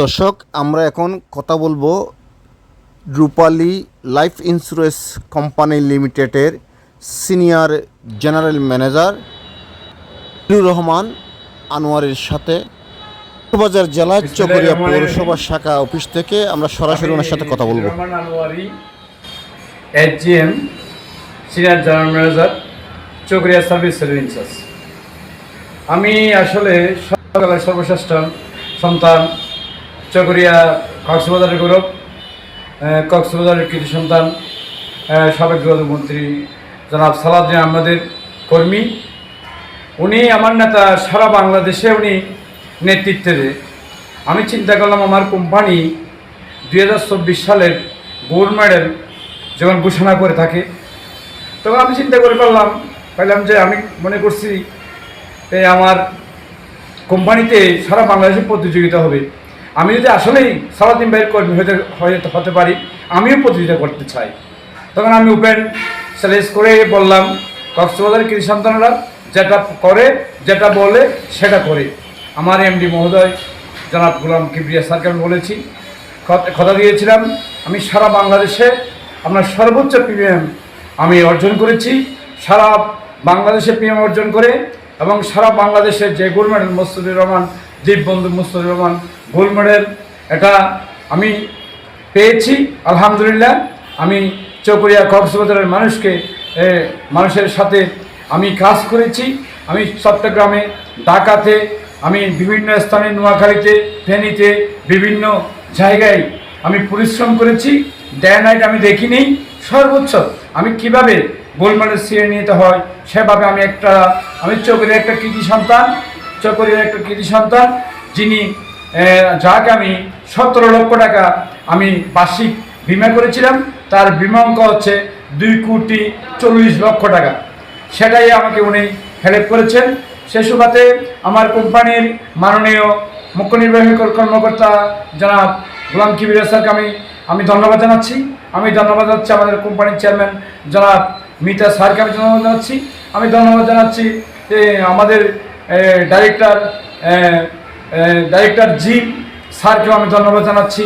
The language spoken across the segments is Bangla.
দর্শক আমরা এখন কথা বলব রূপালী লাইফ ইন্স্যুরেন্স কোম্পানি লিমিটেডের senior general manager Nur Rahman আনোয়ারের সাথে। বাজার জেলার চকরিয়া পৌরসভা শাখা অফিস থেকে আমরা সরাসরি ওনার সাথে কথা বলব। HGM senior general manager Chakaria service আমি আসলে সর্বশ্রেষ্ঠ সন্তান চকরিয়া কক্সবাজারের গৌরব কক্সবাজারের কৃতি সন্তান সাবেক যোগাযোগ মন্ত্রী জনাব সালাউদ্দিন আহমেদের কর্মী। উনি আমার নেতা, সারা বাংলাদেশে উনি নেতৃত্বে আমি চিন্তা করলাম আমার কোম্পানি দুই হাজার চব্বিশ সালের গোল্ড মেডেল যখন ঘোষণা করে থাকে, তখন আমি চিন্তা করে পারলাম পাইলাম যে আমি মনে করছি আমার কোম্পানিতে সারা বাংলাদেশে প্রতিযোগিতা হবে। আমি যদি আসলেই সারাদিন ভাইয়ের কর্মী হতে হতে পারি, আমিও প্রতিযোগিতা করতে চাই। তখন আমি ওপেন চ্যালেঞ্জ করে বললাম, কক্সবাজারের কৃষি সন্তানরা যেটা করে, যেটা বলে, সেটা করে। আমার এমডি মহোদয়, জনাব গুলাম কিবরিয়া স্যারকে আমি বলেছি কথা- দিয়েছিলাম, আমি সারা বাংলাদেশে আপনার সর্বোচ্চ প্রিমিয়াম আমি অর্জন করেছি। সারা বাংলাদেশে প্রিমিয়াম অর্জন করে এবং সারা বাংলাদেশে যে medal Mustudur Rahman Dipbandhu Mustudur Rahman gold medal এটা আমি পেয়েছি, আলহামদুলিল্লাহ। আমি চকরিয়া কক্সবাজারের মানুষকে মানুষের সাথে আমি কাজ করেছি। আমি চট্টগ্রামে, ঢাকাতে, আমি বিভিন্ন স্থানে, নোয়াখালীতে, ফেনীতে, বিভিন্ন জায়গায় আমি পরিশ্রম করেছি। ডে নাইট আমি দেখিনি। সর্বোচ্চ আমি কীভাবে গোলমালের সিঁড়ে নিতে হয়, সেভাবে আমি একটা, আমি চকরিয়া একটা কৃতি সন্তান। চকরিয়ার একটা কৃতি সন্তান, যিনি যাকে আমি সতেরো লক্ষ টাকা আমি বার্ষিক বিমা করেছিলাম, তার বিমা অঙ্ক হচ্ছে দুই কোটি চল্লিশ লক্ষ টাকা। সেটাই আমাকে উনি হেল্প করেছেন। সে সুবাদে আমার কোম্পানির মাননীয় মুখ্য নির্বাহী কর- কর্মকর্তা জনাব গোলাম কিবির স্যারকে আমি আমি ধন্যবাদ জানাচ্ছি। আমি ধন্যবাদ জানাচ্ছি আমাদের কোম্পানির চেয়ারম্যান জনাব মিতা স্যারকে আমি ধন্যবাদ জানাচ্ছি। আমি ধন্যবাদ জানাচ্ছি আমাদের ডাইরেক্টর ডাইরেক্টর জি, স্যারকেও আমি ধন্যবাদ জানাচ্ছি।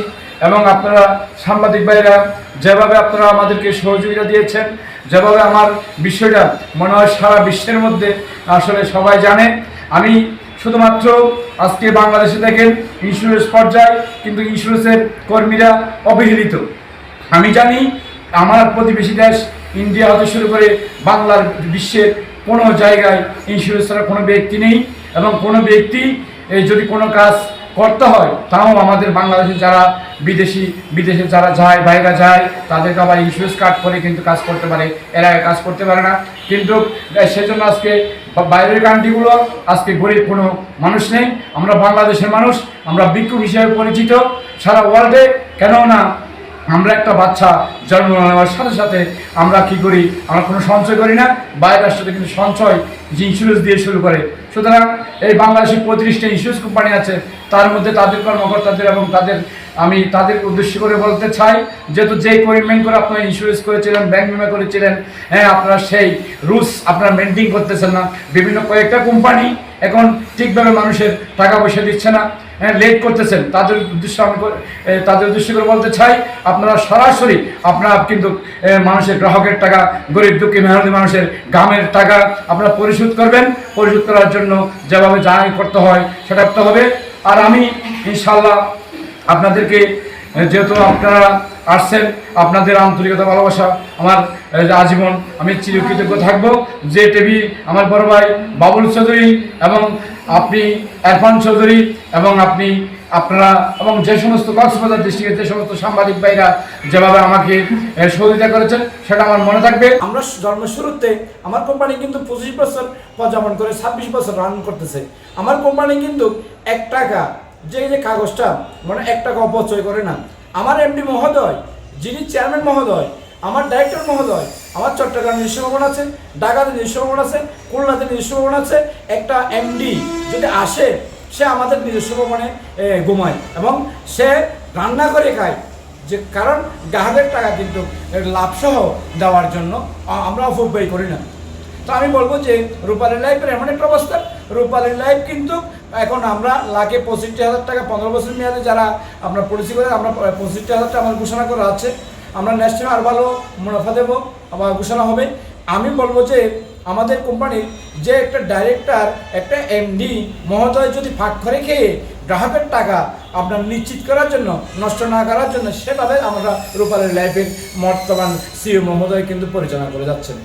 এবং আপনারা সাংবাদিক ভাইরা যেভাবে আপনারা আমাদেরকে সহযোগিতা দিয়েছেন, যেভাবে আমার বিষয়টা মনে হয় সারা বিশ্বের মধ্যে আসলে সবাই জানে, আমি শুধুমাত্র আজকে বাংলাদেশে দেখেন ইন্স্যুরেন্স পর্যায়ে, কিন্তু ইন্স্যুরেন্সের কর্মীরা অবহেলিত। আমি জানি, আমার প্রতিবেশী দেশ ইন্ডিয়া হতে শুরু করে বাংলার বিশ্বের কোনো জায়গায় ইন্স্যুরেন্স ছাড়া কোনো ব্যক্তি নেই এবং কোনো ব্যক্তি যদি কোনো কাজ করতে হয়, তাও আমাদের বাংলাদেশে যারা বিদেশি, বিদেশে যারা যায়, বাইরে যায়, তাদেরকে আবার ইন্স্যুরেন্স কার্ড করে কিন্তু কাজ করতে পারে। এরা কাজ করতে পারে না। কিন্তু সেজন্য আজকে বাইরের কান্ট্রিগুলো আজকে গরিব কোনো মানুষ নেই। আমরা বাংলাদেশের মানুষ, আমরা ভিক্ষুক হিসেবে পরিচিত সারা ওয়ার্ল্ডে কেননা আমরা একটা বাচ্চা জন্ম নেওয়ার সাথে সাথে আমরা কি করি? আমরা কোনো সঞ্চয় করি না। বাইরের সাথে কিন্তু সঞ্চয় যে ইন্স্যুরেন্স দিয়ে শুরু করে। সুতরাং এই বাংলাদেশে পঁয়ত্রিশটা ইন্স্যুরেন্স কোম্পানি আছে। তার মধ্যে তাদের কর্মকর্তাদের এবং তাদের, আমি তাদের উদ্দেশ্য করে বলতে চাই, যেহেতু যেই কমিটমেন্ট করে আপনারা ইন্স্যুরেন্স করেছিলেন ব্যাংক বিমা করেছিলেন হ্যাঁ আপনারা সেই রুলস আপনারা মেনটেন করতেছেন না। বিভিন্ন কয়েকটা কোম্পানি এখন ঠিকভাবে মানুষের টাকা পয়সা দিচ্ছে না। হ্যাঁ লেট করতেছেন। তাদের উদ্দেশ্য আমি তাদের উদ্দেশ্য করে বলতে চাই, আপনারা সরাসরি, আপনারা কিন্তু মানুষের গ্রাহকের টাকা, গরিব দুঃখী মেহনতি মানুষের গ্রামের টাকা আপনারা পরিশোধ করবেন। পরিশোধ করার জন্য যেভাবে যা করতে হয়, সেটা করতে হবে। আর আমি ইনশাল্লাহ আপনাদেরকে যেহেতু আপনারা আসছেন। আপনাদের আন্তরিকতা, ভালোবাসা, আমার আজীবন আমি চিরকৃতজ্ঞ থাকব। যে টিভি আমার বড় ভাই বাবুল চৌধুরী এবং আপনি এরফান চৌধুরী এবং আপনি আপনারা এবং যে সমস্ত কক্সবাজার ডিস্ট্রিক্টের যে সমস্ত সাংবাদিক ভাইরা যেভাবে আমাকে সহযোগিতা করেছেন, সেটা আমার মনে থাকবে। আমরা জন্ম শুরুতে আমার কোম্পানি কিন্তু পঁচিশ বছর পদার্পণ করে ছাব্বিশ বছর রান করতেছে। আমার কোম্পানি কিন্তু এক টাকা যে যে কাগজটা মানে এক টাকা অপচয় করে না। আমার এমডি মহোদয়, যিনি চেয়ারম্যান মহোদয়, আমার ডাইরেক্টর মহোদয়, আমার চট্টগ্রাম নিজস্ব ভবন আছে ঢাকাতে নিজস্ব ভবন আছে, খুলনাতে নিজস্ব ভবন আছে, একটা এমডি যদি আসে, সে আমাদের নিজস্ব ভবনে ঘুমায়। এবং সে রান্না করে খায়। যে কারণ গ্রাহকের টাকা কিন্তু লাভসহ দেওয়ার জন্য আমরা অপব্যয় করি না। তো আমি বলব যে রূপালী লাইফের এমন একটা অবস্থা রূপালী লাইফ কিন্তু এখন আমরা লাখে পঁয়ষট্টি হাজার টাকা, পনেরো বছর মেয়াদে যারা আমরা পলিসি করে, আমরা পঁয়ষট্টি হাজার টাকা আমার ঘোষণা করা আছে। আমরা নেক্সট টাইম আর ভালো মুনাফা দেবো আবার ঘোষণা হবে। আমি বলব যে আমাদের কোম্পানির যে একটা ডাইরেক্টর একটা এমডি মহোদয় যদি ফাঁক করে খেয়ে গ্রাহকের টাকা আপনার নিশ্চিত করার জন্য, নষ্ট না করার জন্য, সেভাবে আমরা রূপালী লাইফের বর্তমান সিও মহোদয় কিন্তু পরিচালনা করে যাচ্ছেন।